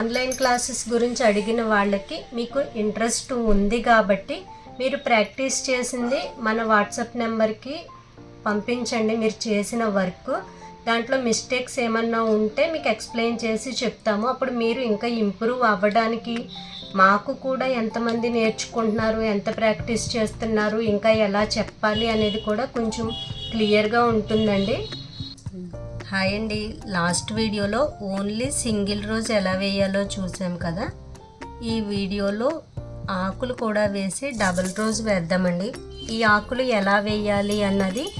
Online classes గురించి అడిగిన వాళ్ళకి మీకు ఇంట్రెస్ట్ ఉంది కాబట్టి మీరు ప్రాక్టీస్ చేసింది మన వాట్సాప్ నెంబర్కి పంపించండి మీరు చేసిన వర్క్. దాంట్లో మిస్టేక్స్ ఏమన్నా ఉంటే మీకు ఎక్స్ప్లెయిన్ చేసి చెప్తాము. అప్పుడు మీరు ఇంకా ఇంప్రూవ్ అవ్వడానికి మాకు కూడా ఎంతమంది నేర్చుకుంటున్నారు ఎంత ప్రాక్టీస్ చేస్తున్నారు ఇంకా ఎలా చెప్పాలి అనేది కూడా కొంచెం క్లియర్గా ఉంటుందండి. హాయ్ అండి. లాస్ట్ వీడియోలో ఓన్లీ సింగిల్ రోజు ఎలా వేయాలో చూసాం కదా. ఈ వీడియోలో ఆకులు కూడా వేసి డబుల్ రోజు వేద్దామండి. ఈ ఆకులు ఎలా వేయాలి అన్నది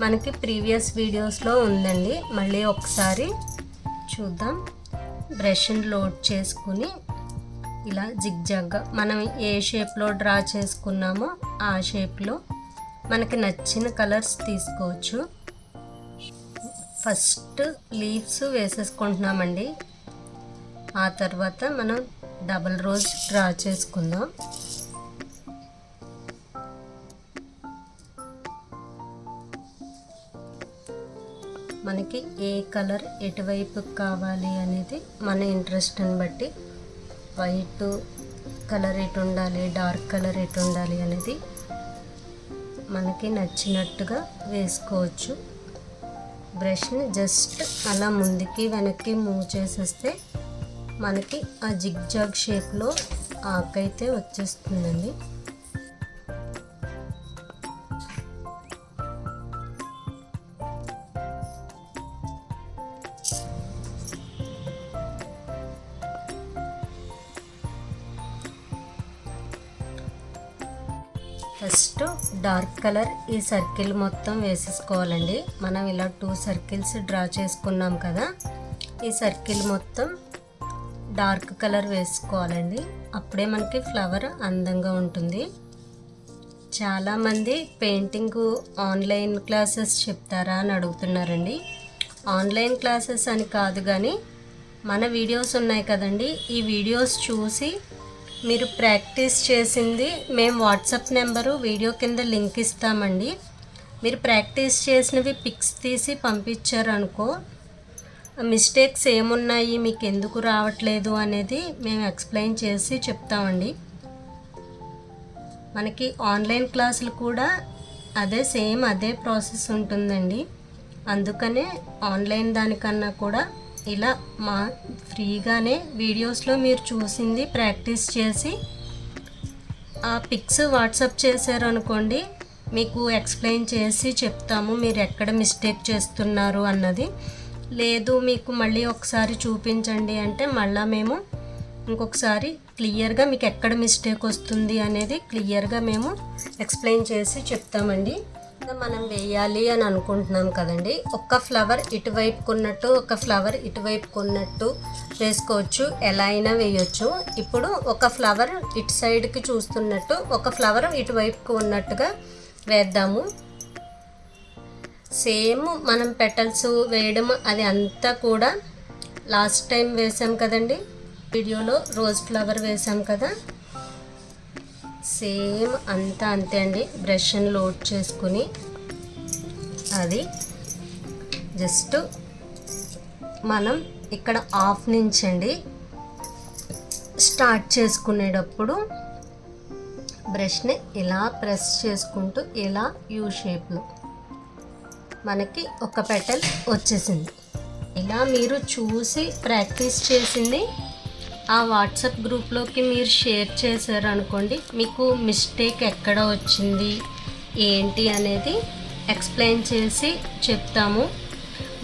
మనకి ప్రీవియస్ వీడియోస్లో ఉందండి. మళ్ళీ ఒకసారి చూద్దాం. బ్రష్ని లోడ్ చేసుకుని ఇలా జిగ్జాగ్గా మనం ఏ షేప్లో డ్రా చేసుకున్నామో ఆ షేప్లో మనకి నచ్చిన కలర్స్ తీసుకోవచ్చు. ఫస్ట్ లీవ్స్ వేసేసుకుంటున్నామండి. ఆ తర్వాత మనం డబల్ రోజ్ డ్రా చేసుకుందాం. మనకి ఏ కలర్ ఎటువైపు కావాలి అనేది మన ఇంట్రెస్ట్ని బట్టి వైట్ కలర్ ఎటు ఉండాలి డార్క్ కలర్ ఎటు ఉండాలి అనేది మనకి నచ్చినట్టుగా వేసుకోవచ్చు. బ్రష్ని జస్ట్ అలా ముందుకి వెనక్కి మూవ్ చేసేస్తే మనకి ఆ జిగ్జాగ్ షేప్లో ఆకైతే వచ్చేస్తుందండి. ఫస్ట్ డార్క్ కలర్ ఈ సర్కిల్ మొత్తం వేసేసుకోవాలండి. మనం ఇలా టూ సర్కిల్స్ డ్రా చేసుకున్నాం కదా ఈ సర్కిల్ మొత్తం డార్క్ కలర్ వేసుకోవాలండి. అప్పుడే మనకి ఫ్లవర్ అందంగా ఉంటుంది. చాలామంది పెయింటింగ్ ఆన్లైన్ క్లాసెస్ చెప్తారా అని అడుగుతున్నారండి. ఆన్లైన్ క్లాసెస్ అని కాదు కానీ మన వీడియోస్ ఉన్నాయి కదండి. ఈ వీడియోస్ చూసి మీరు ప్రాక్టీస్ చేసింది మేము వాట్సాప్ నెంబరు వీడియో కింద లింక్ ఇస్తామండి. మీరు ప్రాక్టీస్ చేసినవి పిక్స్ తీసి పంపించారనుకో మిస్టేక్స్ ఏమున్నాయి మీకు ఎందుకు రావట్లేదు అనేది మేము ఎక్స్ప్లెయిన్ చేసి చెప్తామండి. మనకి ఆన్లైన్ క్లాసులు కూడా అదే సేమ్ అదే ప్రాసెస్ ఉంటుందండి. అందుకనే ఆన్లైన్ దానికన్నా కూడా ఇలా మా ఫ్రీగానే వీడియోస్లో మీరు చూసింది ప్రాక్టీస్ చేసి ఆ పిక్స్ వాట్సాప్ చేశారు అనుకోండి మీకు ఎక్స్ప్లెయిన్ చేసి చెప్తాము మీరు ఎక్కడ మిస్టేక్ చేస్తున్నారు అన్నది. లేదు మీకు మళ్ళీ ఒకసారి చూపించండి అంటే మళ్ళీ మేము ఇంకొకసారి క్లియర్గా మీకు ఎక్కడ మిస్టేక్ వస్తుంది అనేది క్లియర్గా మేము ఎక్స్ప్లెయిన్ చేసి చెప్తామండి. మనం వేయాలి అని అనుకుంటున్నాం కదండి. ఒక్క ఫ్లవర్ ఇటువైపు కొన్నట్టు ఒక ఫ్లవర్ ఇటువైపు కొన్నట్టు వేసుకోవచ్చు. ఎలా అయినా వేయొచ్చు. ఇప్పుడు ఒక ఫ్లవర్ ఇటు సైడ్కి చూస్తున్నట్టు ఒక ఫ్లవర్ ఇటువైపుకు ఉన్నట్టుగా వేద్దాము. సేమ్ మనం పెటల్స్ వేయడం అది అంతా కూడా లాస్ట్ టైం వేసాం కదండి. వీడియోలో రోజ్ ఫ్లవర్ వేసాం కదా. సేమ్ అంతా అంతే అండి. బ్రష్ని లోడ్ చేసుకుని అది జస్ట్ మనం ఇక్కడ ఆఫ్ నుంచి అండి స్టార్ట్ చేసుకునేటప్పుడు బ్రష్ని ఇలా ప్రెస్ చేసుకుంటూ ఇలా యూ షేప్లో మనకి ఒక పెటల్ వచ్చేసింది. ఇలా మీరు చూసి ప్రాక్టీస్ చేసింది ఆ వాట్సాప్ గ్రూప్లోకి మీరు షేర్ చేశారు అనుకోండి మీకు మిస్టేక్ ఎక్కడ వచ్చింది ఏంటి అనేది ఎక్స్ప్లెయిన్ చేసి చెప్తాము.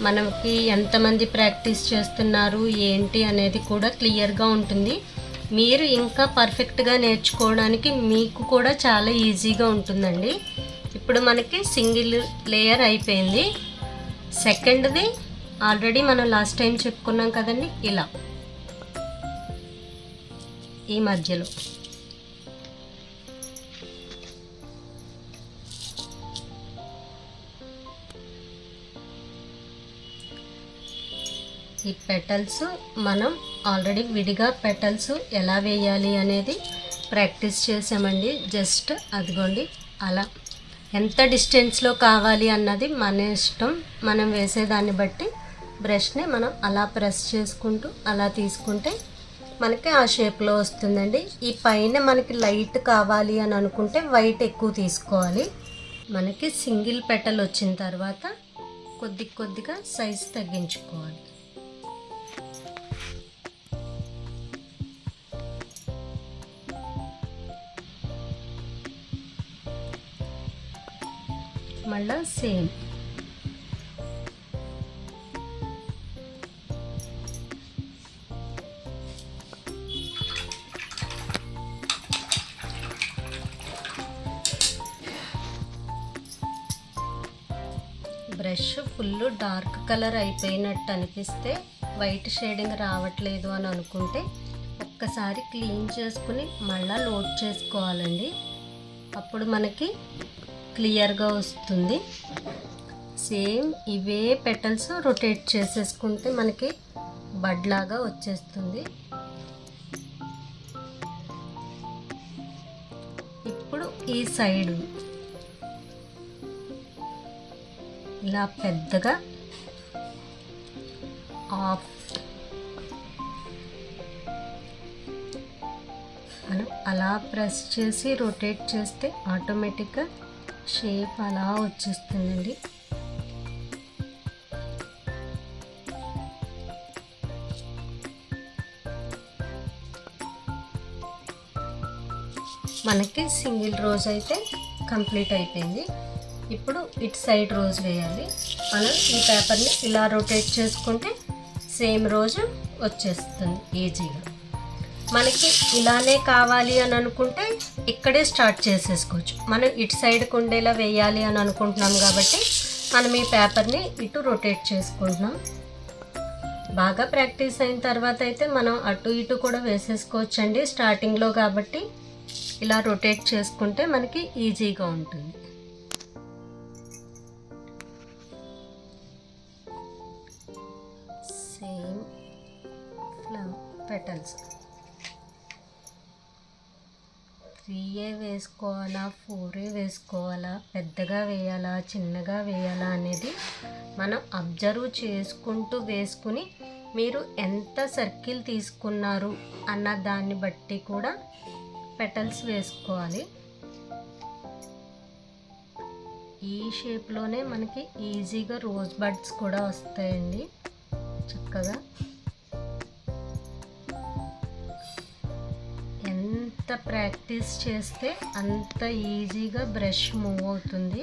మనకి ఎంతమంది ప్రాక్టీస్ చేస్తున్నారు ఏంటి అనేది కూడా క్లియర్గా ఉంటుంది. మీరు ఇంకా పర్ఫెక్ట్గా నేర్చుకోవడానికి మీకు కూడా చాలా ఈజీగా ఉంటుందండి. ఇప్పుడు మనకి సింగిల్ లేయర్ అయిపోయింది. సెకండ్ది ఆల్రెడీ మనం లాస్ట్ టైం చెప్పుకున్నాం కదండి ఇలా. ఈ మధ్యలో. ఈ పెటల్స్ మనం ఆల్రెడీ విడిగా పెటల్స్ ఎలా వేయాలి అనేది ప్రాక్టీస్ చేసామండి. జస్ట్ అదిగోండి అలా. ఎంత డిస్టెన్స్లో కావాలి అన్నది మన ఇష్టం. మనం వేసేదాన్ని బట్టి బ్రష్ని మనం అలా ప్రెస్ చేసుకుంటూ అలా తీసుకుంటే మనకి ఆ షేప్లో వస్తుందండి. ఈ పైన మనకి లైట్ కావాలి అని అనుకుంటే వైట్ ఎక్కువ తీసుకోవాలి. మనకి సింగిల్ పెటల్ వచ్చిన తర్వాత కొద్ది కొద్దిగా సైజ్ తగ్గించుకోవాలి. మళ్ళా same brush full dark colour అయిపోయినట్టు అనిపిస్తే వైట్ షేడింగ్ రావట్లేదు అని అనుకుంటే ఒక్కసారి క్లీన్ చేసుకుని మళ్ళీ లోడ్ చేసుకోవాలండి. అప్పుడు మనకి క్లియర్గా వస్తుంది. సేమ్ ఇవే పెటల్స్ రొటేట్ చేసేసుకుంటే మనకి బడ్లాగా వచ్చేస్తుంది. ఇప్పుడు ఈ సైడ్ ఇలా పెద్దగా ఆఫ్ మనం అలా ప్రెస్ చేసి రొటేట్ చేస్తే ఆటోమేటిక్గా షేప్ అలా వచ్చేస్తుందండి. మనకి సింగిల్ రోజు అయితే కంప్లీట్ అయిపోయింది. ఇప్పుడు ఇటు సైడ్ రోజు వేయాలి. మనం ఈ పేపర్ని ఇలా రొటేట్ చేసుకుంటే సేమ్ రోజు వచ్చేస్తుంది ఈజీగా. మనకి ఇలానే కావాలి అని అనుకుంటే ఇక్కడే స్టార్ట్ చేసేసుకోవచ్చు. మనం ఇటు సైడ్కి ఉండేలా వేయాలి అని అనుకుంటున్నాం కాబట్టి మనం ఈ పేపర్ని ఇటు రొటేట్ చేసుకుంటున్నాం. బాగా ప్రాక్టీస్ అయిన తర్వాత అయితే మనం అటు ఇటు కూడా వేసేసుకోవచ్చండి స్టార్టింగ్లో కాబట్టి. ఇలా రొటేట్ చేసుకుంటే మనకి ఈజీగా ఉంటుంది. పెటల్స్ త్రీయే వేసుకోవాలా? ఫోరే వేసుకోవాలా? పెద్దగా వేయాలా? చిన్నగా వేయాలా అనేది మనం అబ్జర్వ్ చేసుకుంటూ వేసుకుని మీరు ఎంత సర్కిల్ తీసుకున్నారు అన్న దాన్ని బట్టి కూడా పెటల్స్ వేసుకోవాలి. ఈ షేప్లోనే మనకి ఈజీగా రోజ్ బడ్స్ కూడా వస్తాయండి. చక్కగా ఎంత ప్రాక్టీస్ చేస్తే అంత ఈజీగా బ్రష్ మూవ్ అవుతుంది.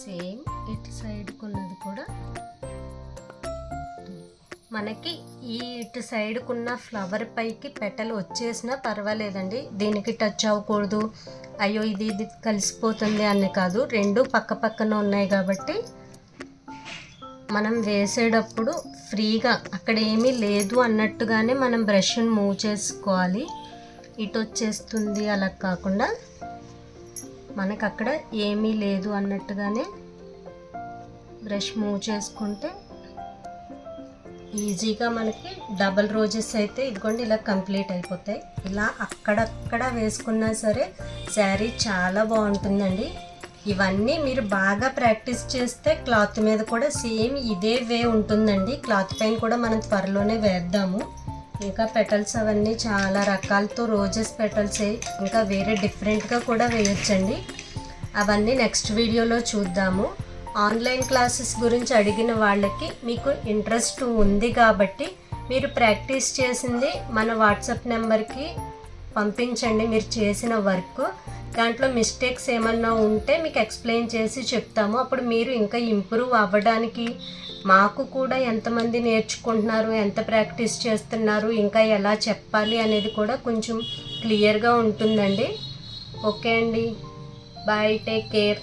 సేమ్ ఇటు సైడ్కి ఉన్నది కూడా మనకి ఈ ఇటు సైడ్కున్న ఫ్లవర్ పైకి పెటలు వచ్చేసినా పర్వాలేదండి. దీనికి టచ్ అవ్వకూడదు. అయ్యో ఇది ఇది కలిసిపోతుంది అని కాదు. రెండు పక్క పక్కన ఉన్నాయి కాబట్టి మనం వేసేటప్పుడు ఫ్రీగా అక్కడ ఏమీ లేదు అన్నట్టుగానే మనం బ్రష్ని మూవ్ చేసుకోవాలి. ఇటు వచ్చేస్తుంది అలా కాకుండా మనకు అక్కడ ఏమీ లేదు అన్నట్టుగానే బ్రష్ మూవ్ చేసుకుంటే ఈజీగా మనకి డబల్ రోజెస్ అయితే ఇదిగోండి ఇలా కంప్లీట్ అయిపోతాయి. ఇలా అక్కడక్కడ వేసుకున్నా సరే శారీ చాలా బాగుంటుందండి. ఇవన్నీ మీరు బాగా ప్రాక్టీస్ చేస్తే క్లాత్ మీద కూడా సేమ్ ఇదే వే ఉంటుందండి. క్లాత్ పైన కూడా మనం త్వరలోనే వేద్దాము. ఇంకా పెటల్స్ అవన్నీ చాలా రకాలతో రోజెస్ పెటల్స్ ఇంకా వేరే డిఫరెంట్గా కూడా వేయొచ్చండి. అవన్నీ నెక్స్ట్ వీడియోలో చూద్దాము. ఆన్లైన్ క్లాసెస్ గురించి అడిగిన వాళ్ళకి మీకు ఇంట్రెస్ట్ ఉంది కాబట్టి మీరు ప్రాక్టీస్ చేసింది మన వాట్సాప్ నెంబర్కి పంపించండి మీరు చేసిన వర్క్. దాంట్లో మిస్టేక్స్ ఏమన్నా ఉంటే మీకు ఎక్స్ప్లెయిన్ చేసి చెప్తాము. అప్పుడు మీరు ఇంకా ఇంప్రూవ్ అవ్వడానికి మాకు కూడా ఎంతమంది నేర్చుకుంటున్నారు ఎంత ప్రాక్టీస్ చేస్తున్నారు ఇంకా ఎలా చెప్పాలి అనేది కూడా కొంచెం క్లియర్గా ఉంటుందండి. ఓకే అండి. Bye take care.